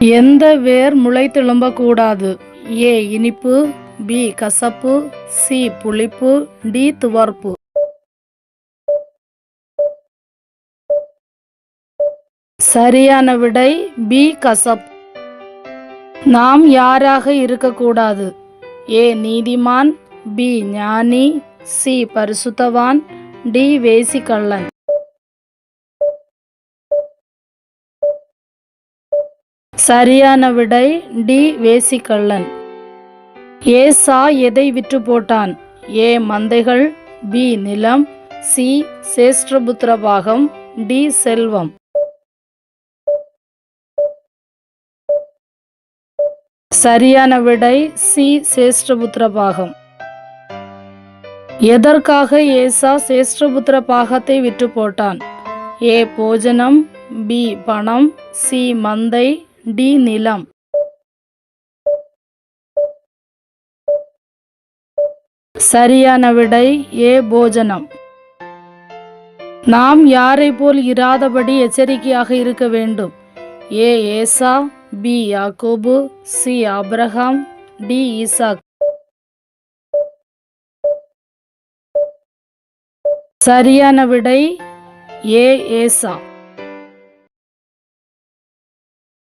எந்த வேர் முளை முளைத்தெழும்பக்கூடாது? ஏ இனிப்பு பி கசப்பு சி புளிப்பு டி துவர்ப்பு. சரியான விடை பி கசப். நாம் யாராக இருக்கக்கூடாது? ஏ நீதிமான் பி ஞானி சி பரிசுத்தவான் டி வேசிக்கள்ளன். சரியான விடை டி வேசிக்கள்ளன். ஏசா எதை விற்று போட்டான்? ஏ மந்தைகள் பி நிலம் சி சேஷ்டபுத்திர பாகம் டி செல்வம். சரியான விடை சி சேஷ்டபுத்திர பாகம் எதற்காக ஏசா சேஷ்டபுத்திர பாகத்தை விற்று போட்டான்? ஏ போஜனம் பி பணம் சி மந்தை டி நிலம். சரியான விடை ஏ போஜனம். நாம் யாரை போல் இராதபடி எச்சரிக்கையாக இருக்க வேண்டும்? ஏ ஏசா பி யாக்கோபு சி அப்ரஹாம் டி ஈசாக். சரியான விடை ஏ ஏசா.